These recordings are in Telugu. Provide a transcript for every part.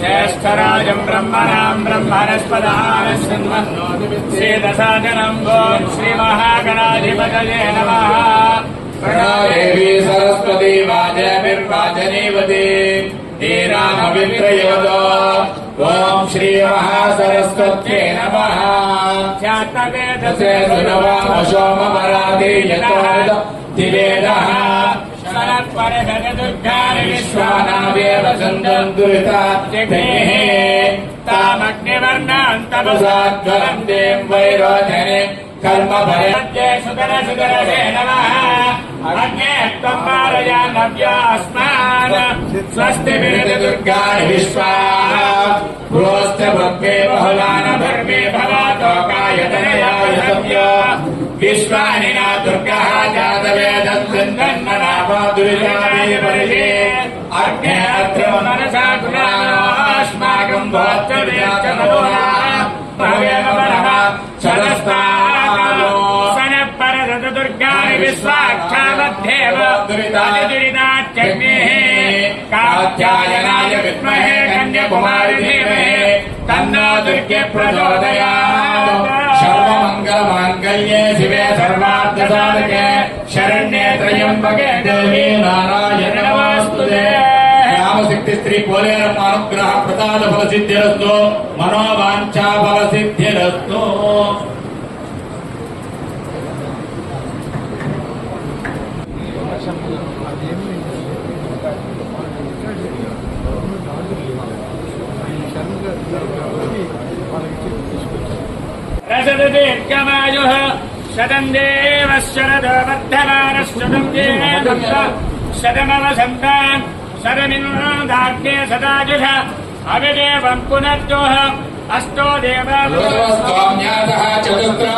జ్యేష్ఠరాజం బ్రహ్మణాం బ్రహ్మణస్పదానశ్రీదశాజనంబో శ్రీమహాగణాధిపతయే నమ ప్రణాదేవీ సరస్వతీ వాజమిర్వాజనీవతి ీరామవిత్రయవతో ఓం శ్రీ మహాసరస్వత్యే నమ ఖ్యాతవేదసే సునవామశోమరాధి యథాదివేదః तामग्निवर्णान्तपसाद्वरम् देम् वैरोचने कर्म भयन्ते सुकर सुकरसे नमः अग्ने त्वम् मारया नव्या अस्मान् स्वस्ति विरति दुर्गाणि विश्वाः प्रोश्च भक्मे बहुलान भर्मे भवतो कायतनया विश्वानिना दुर्गः जातवेदन्तन्ननापादुरिजामेपरिषे अर्घ्यत्र मनसा पुरास्माकम् भोक्तव्याचनोरा भवेमः सदस्तालो सनपरदुर्गाणि विश्वाक्षावद्धेव दुर्गे प्रचोदया सर्वमङ्गलमाङ्गल्ये शिवे सर्वार्थसाधके शरण्ये त्र्यम्बके देवी नारायण नमोऽस्तुते రామశక్తి స్త్రీ పోలేరమ్మ అనుగ్రహ ప్రసాద ఫల సిద్ధిరస్తు మనోవాంఛా ఫల సిద్ధిరస్తు सददेत्यवायुः सदम् देवशरदवर्धमानश्चदम् देव शतमवसन्तान् शतमिन्दाग्ने सदाजुष अविदेवम् पुनर्जोः अष्टो देवास्वाम्यासः चतुस्रा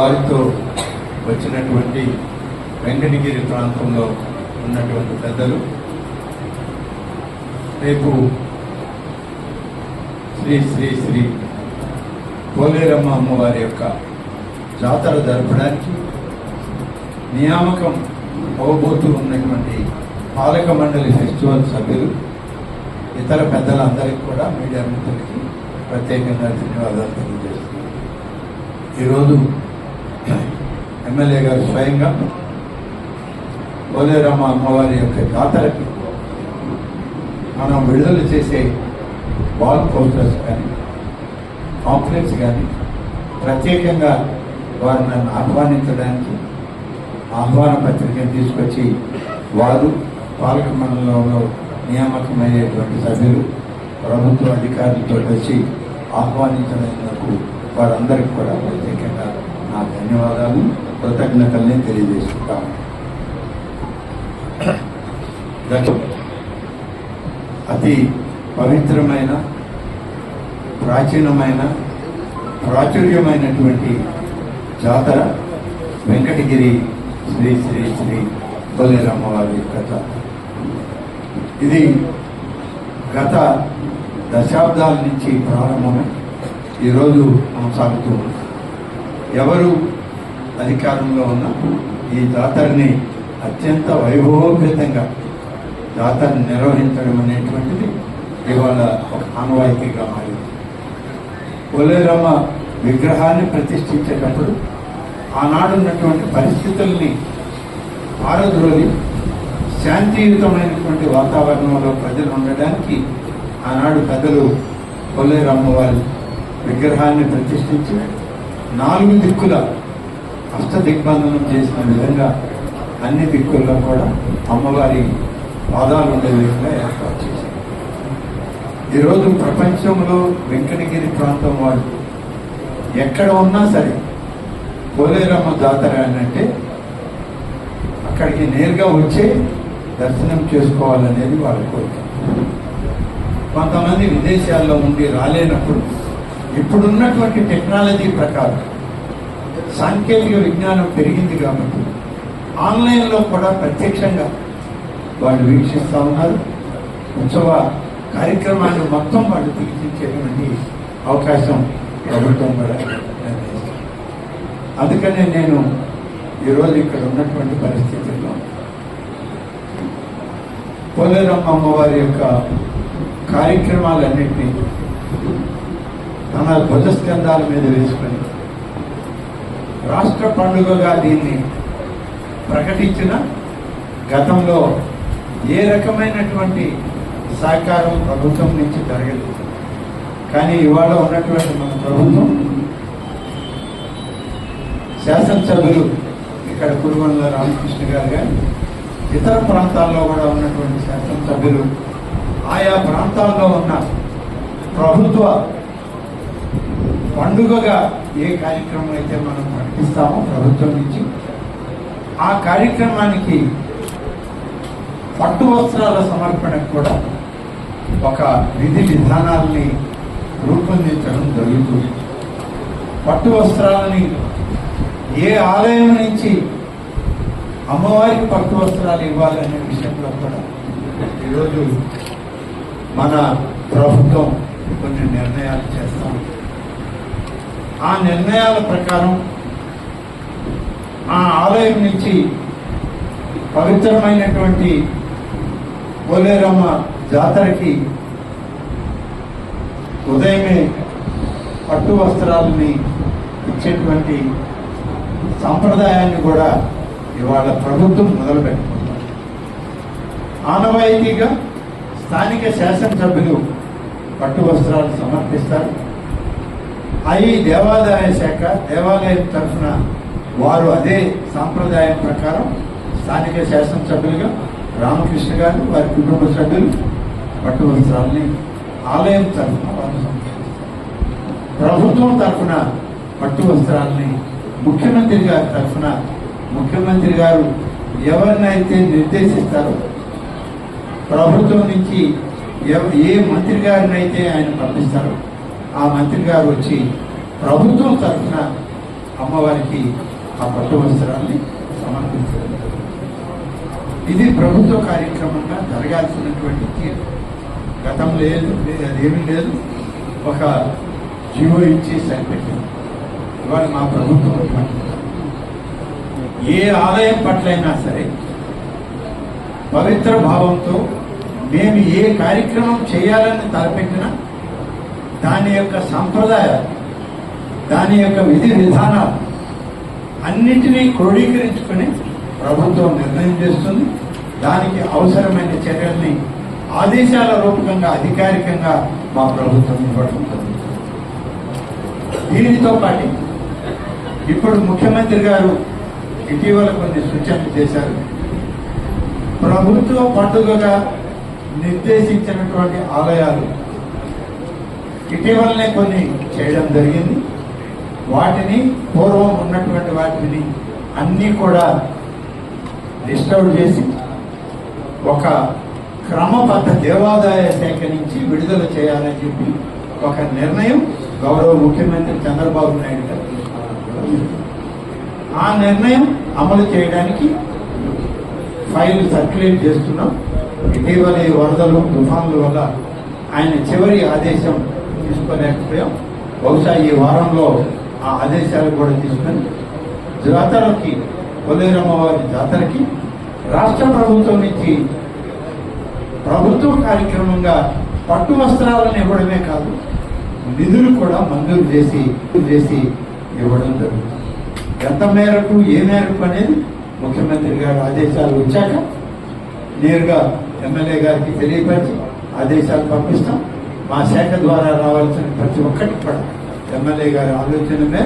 వారితో వచ్చినటువంటి వెంకటగిరి ప్రాంతంలో ఉన్నటువంటి పెద్దలు. రేపు శ్రీ శ్రీ శ్రీ కోలేరమ్మ అమ్మవారి యొక్క జాతర జరపడానికి నియామకం అవబోతూ ఉన్నటువంటి పాలక మండలి ఫెస్టివల్ సభ్యులు ఇతర పెద్దలందరికీ కూడా మీడియా మిత్రులకి ప్రత్యేకంగా ధన్యవాదాలు తెలియజేస్తున్నాను. ఈరోజు ఎమ్మెల్యే గారు స్వయంగా పోలేరమ్మ అమ్మవారి యొక్క జాతరకి మనం విడుదల చేసే వాల్ పోస్టర్స్ కానీ కాంప్లెక్స్ కానీ ప్రత్యేకంగా వారు నన్ను ఆహ్వానించడానికి ఆహ్వాన పత్రికను తీసుకొచ్చి వారు పాలక మండలంలో నియామకమయ్యేటువంటి సభ్యులు ప్రభుత్వ అధికారులతో వచ్చి ఆహ్వానించడానికి వారందరికీ కూడా ప్రత్యేక నా ధన్యవాదాలు. కృతజ్ఞతల్ని తెలియజేసుకుంటాను. అతి పవిత్రమైన ప్రాచీనమైన ప్రాచుర్యమైనటువంటి జాతర వెంకటగిరి శ్రీ శ్రీ శ్రీ బలిరామవారి యొక్క జాతర. ఇది గత దశాబ్దాల నుంచి ప్రారంభమై ఈరోజు కొనసాగుతూ ఉంది. ఎవరు అధికారంలో ఉన్న ఈ జాతరని అత్యంత వైభవోపేతంగా జాతరని నిర్వహించడం అనేటువంటిది ఇవాళ ఒక ఆనవాయితీగా మారింది. పోలేరమ్మ విగ్రహాన్ని ప్రతిష్ఠించేటప్పుడు ఆనాడున్నటువంటి పరిస్థితుల్ని పారద్రోలి శాంతియుతమైనటువంటి వాతావరణంలో ప్రజలు ఉండడానికి ఆనాడు పెద్దలు కొల్లేరమ్మ వారి విగ్రహాన్ని ప్రతిష్ఠించి నాలుగు దిక్కుల అష్ట దిగ్బంధనం చేసిన విధంగా అన్ని దిక్కుల్లో కూడా అమ్మవారి పాదాలు ఉండే విధంగా ఏర్పాటు చేశారు. ఈరోజు ప్రపంచంలో వెంకటగిరి ప్రాంతం వాడు ఎక్కడ ఉన్నా సరే పోలేరమ్మ జాతర అని అంటే అక్కడికి నేరుగా వచ్చే దర్శనం చేసుకోవాలనేది వాళ్ళ కోరిక. కొంతమంది విదేశాల్లో ఉండి రాలేనప్పుడు ఇప్పుడున్నటువంటి టెక్నాలజీ ప్రకారం సాంకేతిక విజ్ఞానం పెరిగింది కాబట్టి ఆన్లైన్లో కూడా ప్రత్యక్షంగా వాళ్ళు వీక్షిస్తూ ఉన్నారు. ఉత్సవ కార్యక్రమాన్ని మొత్తం వాళ్ళు తిరిగించేటువంటి అవకాశం ప్రభుత్వం కూడా అందుకనే నేను ఈరోజు ఇక్కడ ఉన్నటువంటి పరిస్థితుల్లో పోలేరమ్మ అమ్మవారి యొక్క కార్యక్రమాలన్నింటినీ తన ధ్వజస్కంధాల మీద వేసుకొని రాష్ట్ర పండుగగా దీన్ని ప్రకటించిన గతంలో ఏ రకమైనటువంటి సహకారం ప్రభుత్వం నుంచి జరగలేదు. కానీ ఇవాళ ఉన్నటువంటి మన ప్రభుత్వం శాసనసభ్యులు ఇక్కడ కురువల్ల రామకృష్ణ గారు కానీ ఇతర ప్రాంతాల్లో కూడా ఉన్నటువంటి శాసనసభ్యులు ఆయా ప్రాంతాల్లో ఉన్న ప్రభుత్వ పండుగగా ఏ కార్యక్రమం అయితే మనం ప్రకటిస్తామో ప్రభుత్వం నుంచి ఆ కార్యక్రమానికి పట్టు వస్త్రాల సమర్పణకు కూడా ఒక విధి విధానాల్ని రూపొందించడం జరుగుతుంది పట్టు వస్త్రాలని ఏ ఆలయం నుంచి అమ్మవారికి పట్టు వస్త్రాలు ఇవ్వాలనే విషయంలో కూడా ఈరోజు మన ప్రభుత్వం కొన్ని నిర్ణయాలు చేస్తాం. ఆ నిర్ణయాల ప్రకారం ఆ ఆలయం నుంచి పవిత్రమైనటువంటి పోలేరమ్మ జాతరకి ఉదయమే పట్టు వస్త్రాలని ఇచ్చేటువంటి సంప్రదాయాన్ని కూడా ఇవాళ ప్రభుత్వం మొదలుపెట్టుకుంది. ఆనవాయితీగా స్థానిక శాసనసభ్యులు పట్టు వస్త్రాలు సమర్పిస్తారు. అవి దేవాదాయ శాఖ దేవాలయం తరఫున వారు అదే సాంప్రదాయం ప్రకారం స్థానిక శాసనసభ్యులుగా రామకృష్ణ గారు వారి కుటుంబ సభ్యులు పట్టు వస్త్రాలని ఆలయం తరఫున వారు ప్రభుత్వం తరఫున పట్టు వస్త్రాలని ముఖ్యమంత్రి గారి తరఫున ముఖ్యమంత్రి గారు ఎవరినైతే నిర్దేశిస్తారో ప్రభుత్వం నుంచి ఎవ- ఏ మంత్రి గారినైతే ఆయన పంపిస్తారో ఆ మంత్రి గారు వచ్చి ప్రభుత్వం తరఫున అమ్మవారికి ఆ పట్టు వస్త్రాన్ని సమర్పించడం ఇది ప్రభుత్వ కార్యక్రమంగా జరగాల్సినటువంటి తీరు. గతం లేదు లేదు, అదేమీ లేదు. ఒక జీవో ఇచ్చి సరిపెట్టింది. ఇవాళ మా ప్రభుత్వం ఏ ఆలయం పట్లైనా సరే పవిత్ర భావంతో మేము ఏ కార్యక్రమం చేయాలని తలపెట్టినా దాని యొక్క సంప్రదాయాలు దాని యొక్క విధి విధానాలు అన్నింటినీ క్రోడీకరించుకొని ప్రభుత్వం నిర్ణయం చేస్తుంది. దానికి అవసరమైన చర్యల్ని ఆదేశాల రూపకంగా అధికారికంగా మా ప్రభుత్వం ఇవ్వడం జరుగుతుంది. దీనితో పాటు ఇప్పుడు ముఖ్యమంత్రి గారు ఇటీవల కొన్ని సూచనలు చేశారు. ప్రభుత్వ పండుగగా నిర్దేశించినటువంటి ఆలయాలు ఇటీవలనే కొన్ని చేయడం జరిగింది. వాటిని పూర్వం ఉన్నటువంటి వాటిని అన్నీ కూడా డిస్టర్బ్ చేసి ఒక క్రమబద్ధ దేవాదాయ శాఖ నుంచి విడుదల చేయాలని చెప్పి ఒక నిర్ణయం గౌరవ ముఖ్యమంత్రి చంద్రబాబు నాయుడు గారు ఆ నిర్ణయం అమలు చేయడానికి ఫైల్ సర్క్యులేట్ చేస్తున్నాం. ఇటీవల ఈ వరదలు తుఫాన్ల వల్ల ఆయన చివరి ఆదేశం తీసుకోలేకపోయాం. బహుశా ఈ వారంలో ఆ ఆదేశాలు కూడా తీసుకొని జాతరకి కొలేరమ్మవారి జాతరకి రాష్ట్ర ప్రభుత్వం నుంచి ప్రభుత్వ కార్యక్రమంగా పట్టు వస్త్రాలను ఇవ్వడమే కాదు నిధులు కూడా మంజూరు చేసి చేసి ఇవ్వడం జరుగుతుంది. ఎంత మేరకు ఏ మేరకు అనేది ముఖ్యమంత్రి గారు ఆదేశాలు వచ్చాక నేరుగా ఎమ్మెల్యే గారికి తెలియపరిచి ఆదేశాలు పంపిస్తాం. మా శాఖ ద్వారా రావాల్సిన ప్రతి ఒక్కటి కూడా ఎమ్మెల్యే గారి ఆలోచన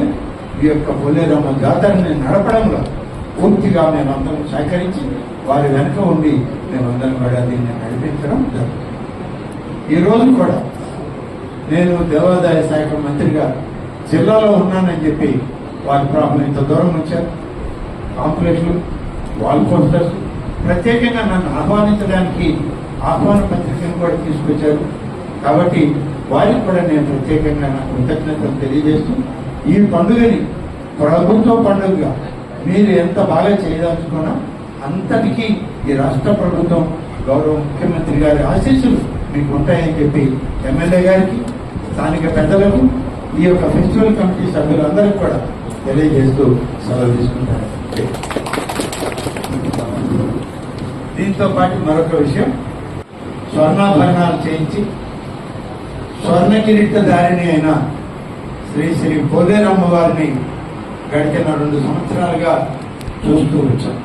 ఈ యొక్క బొల్లేరమ్మ జాతరని నడపడంలో పూర్తిగా మేమందరం సహకరించి వారి వెనుక ఉండి మేమందరం కూడా దీన్ని నడిపించడం జరుగుతుంది. ఈ రోజు కూడా నేను దేవాదాయ శాఖ మంత్రిగా జిల్లాలో ఉన్నానని చెప్పి వారి ప్రాబ్లం ఇంత దూరం వచ్చారు. కాంప్లెక్స్లు వాల్ పోస్టర్స్ ప్రత్యేకంగా నన్ను ఆహ్వానించడానికి ఆహ్వాన పత్రికను కూడా తీసుకొచ్చారు. కాబట్టి వారికి కూడా నేను ప్రత్యేకంగా నా కృతజ్ఞతలు తెలియజేస్తూ ఈ పండుగని ప్రభుత్వ పండుగగా మీరు ఎంత బాగా చేయదలుచుకున్నా అంతటికీ ఈ రాష్ట్ర ప్రభుత్వం గౌరవ ముఖ్యమంత్రి గారి ఆశీస్సులు మీకు ఉంటాయని చెప్పి ఎమ్మెల్యే గారికి స్థానిక పెద్దలకు ఈ యొక్క ఫెస్టివల్ కమిటీ సభ్యులందరికీ కూడా తెలియజేస్తూ సెలవు తీసుకుంటారు దీంతో పాటు మరొక విషయం. స్వర్ణాభరణాలు చేయించి స్వర్ణ కిరీటధారిణి అయిన శ్రీ శ్రీ పోలేరమ్మ వారిని గడిచిన రెండు సంవత్సరాలుగా చూస్తూ వచ్చాం.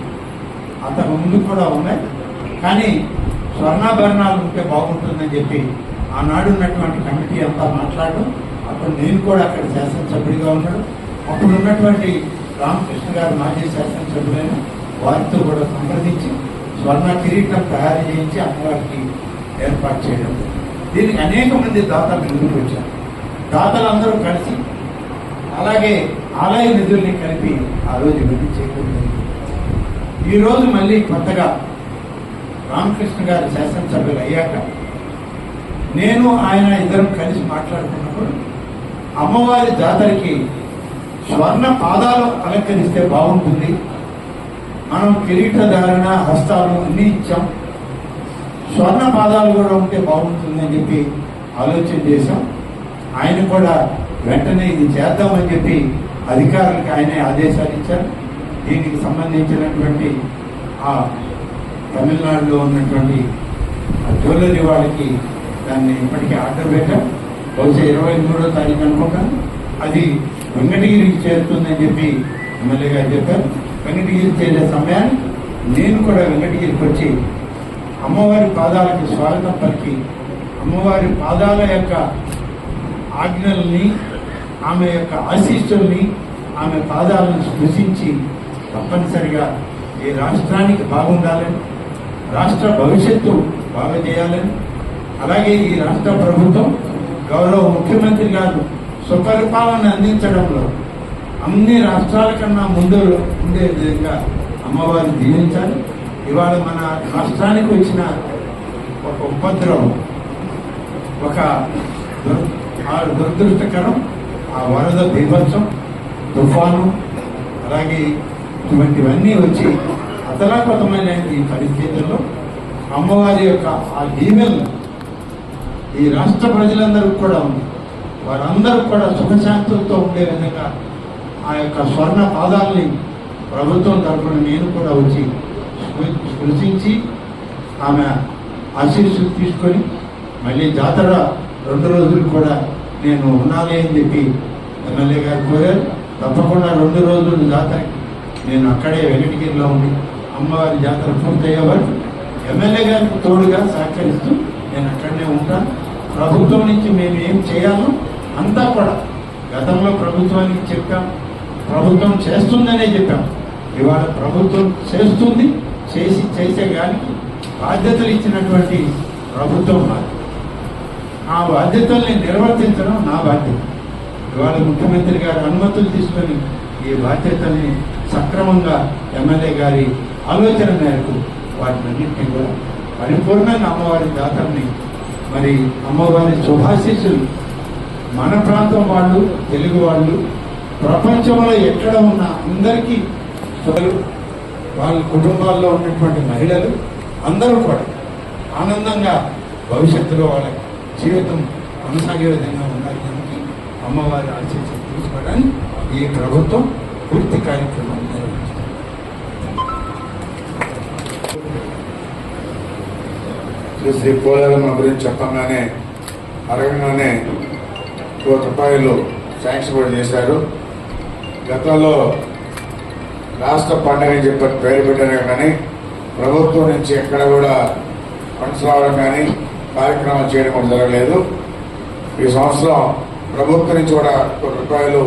అంతకు ముందు కూడా ఉన్నాయి. కానీ స్వర్ణాభరణాలు ఉంటే బాగుంటుందని చెప్పి ఆనాడు ఉన్నటువంటి కమిటీ అంతా మాట్లాడడం అప్పుడు నేను కూడా అక్కడ శాసనసభ్యుడిగా ఉన్నాడు అప్పుడు ఉన్నటువంటి రామకృష్ణ గారు మాజీ శాసనసభ్యులైన వారితో కూడా సంప్రదించి స్వర్ణ కిరీటం తయారు చేయించి అమ్మవారికి ఏర్పాటు చేయడం దీనికి అనేక మంది దాతలు ముందుకు వచ్చారు. దాతలందరూ కలిసి అలాగే ఆలయ నిధుల్ని కలిపి ఆ రోజు ఇవన్నీ చేయడం ఈరోజు మళ్ళీ కొత్తగా రామకృష్ణ గారి శాసనసభ్యులు అయ్యాక నేను ఆయన ఇద్దరం కలిసి మాట్లాడుకున్నప్పుడు అమ్మవారి జాతరకి స్వర్ణ పాదాలు అలంకరిస్తే బాగుంటుంది. మనం కిరీటధారణ హస్తాలు అన్ని ఇచ్చాం. స్వర్ణ పాదాలు కూడా ఉంటే బాగుంటుంది అని చెప్పి ఆలోచన చేశాం. ఆయన కూడా వెంటనే ఇది చేద్దామని చెప్పి అధికారులకు ఆయనే ఆదేశాలు ఇచ్చారు. దీనికి సంబంధించినటువంటి ఆ తమిళనాడులో ఉన్నటువంటి ఆ జ్యువెలరీ వాళ్ళకి దాన్ని ఇప్పటికీ ఆర్డర్ పెట్టాం. బహుశా ఇరవై మూడో తారీఖు అనుకుంటాను. అది వెంకటగిరికి చేరుతుందని చెప్పి ఎమ్మెల్యే గారు చెప్పారు. వెంకటగిరి చేరే సమయాన్ని నేను కూడా వెంకటగిరికి వచ్చి అమ్మవారి పాదాలకి స్వాగతం పలికి అమ్మవారి పాదాల యొక్క ఆజ్ఞల్ని ఆమె యొక్క ఆశీస్సుల్ని ఆమె పాదాలను స్పృశించి తప్పనిసరిగా ఈ రాష్ట్రానికి బాగుండాలని రాష్ట్ర భవిష్యత్తు బాగా చేయాలని అలాగే ఈ రాష్ట్ర ప్రభుత్వం గౌరవ ముఖ్యమంత్రి గారు సుపరిపాలన అందించడంలో అన్ని రాష్ట్రాల కన్నా ముందు ఉండే విధంగా అమ్మవారిని దీవించాలి. ఇవాళ మన రాష్ట్రానికి వచ్చిన ఒక ఉపద్రవం ఒక దురదృష్టకరం ఆ వరద బీభత్సం తుఫాను అలాగే ఇటువంటివన్నీ వచ్చి అతలాపతమైన ఈ పరిస్థితుల్లో అమ్మవారి యొక్క ఆ దీవెనలు ఈ రాష్ట్ర ప్రజలందరికీ కూడా ఉంది. వారందరూ కూడా సుఖశాంతులతో ఉండే విధంగా ఆ యొక్క స్వర్ణ పాదాలని ప్రభుత్వం తరఫున నేను కూడా వచ్చి స్పృ- స్పృశించి ఆమె ఆశీస్సులు తీసుకొని మళ్ళీ జాతర రెండు రోజులు కూడా నేను ఉండాలి అని చెప్పి ఎమ్మెల్యే గారు కోరారు. తప్పకుండా రెండు రోజులు జాతరకి నేను అక్కడే వెంకటగిరిలో ఉండి అమ్మవారి జాతర పూర్తయ్యే వరకు ఎమ్మెల్యే గారికి తోడుగా సహకరిస్తూ నేను అక్కడనే ఉంటాను ప్రభుత్వం నుంచి మేము ఏం చేయాలో అంతా కూడా గతంలో ప్రభుత్వానికి చెప్పాం. ప్రభుత్వం చేస్తుందనే చెప్పాం. ఇవాళ ప్రభుత్వం చేస్తుంది. చేసి చేసే కానీ బాధ్యతలు ఇచ్చినటువంటి ప్రభుత్వం మాది. ఆ బాధ్యతల్ని నిర్వర్తించడం నా బాధ్యత. ఇవాళ ముఖ్యమంత్రి గారి అనుమతులు తీసుకొని ఈ బాధ్యతల్ని సక్రమంగా ఎమ్మెల్యే గారి ఆలోచన మేరకు వాటినన్నింటినీ కూడా పరిపూర్ణంగా అమ్మవారి దాతల్ని మరి అమ్మవారి శుభాశీస్సులు మన ప్రాంతం వాళ్ళు తెలుగు వాళ్ళు ప్రపంచంలో ఎక్కడ ఉన్న అందరికీ వాళ్ళ కుటుంబాల్లో ఉన్నటువంటి మహిళలు అందరూ కూడా ఆనందంగా భవిష్యత్తులో వాళ్ళ జీవితం కొనసాగే విధంగా ఉండాలి కనుక అమ్మవారి ఆశీస్సులు తీసుకోవడానికి ఈ ప్రభుత్వం పూర్తి కార్యక్రమం నిర్వహిస్తుంది. శ్రీ పోలేరమ్మ గురించి చెప్పగానే అడగంగానే కోటి రూపాయలు శాంక్షన్ కూడా చేశారు. గతంలో రాష్ట్ర పండుగ అని చెప్పి పేరు పెట్టడం కానీ ప్రభుత్వం నుంచి ఎక్కడ కూడా ఫండ్స్ రావడం కానీ కార్యక్రమాలు చేయడం కూడా జరగలేదు. ఈ సంవత్సరం ప్రభుత్వం నుంచి కూడా కొన్ని రూపాయలు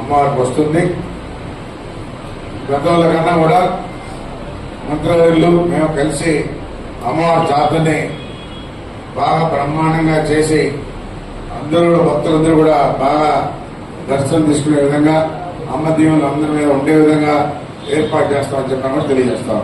అమ్మవారికి వస్తుంది. గతంలో కన్నా కూడా మంత్రులు మేము కలిసి అమ్మవారి జాతరని బాగా బ్రహ్మాండంగా చేసి అందరూ కూడా భక్తులందరూ కూడా బాగా దర్శనం తీసుకునే విధంగా అమ్మ దీవులు అందరి మీద ఉండే విధంగా ఏర్పాటు చేస్తామని చెప్పామని తెలియజేస్తాం.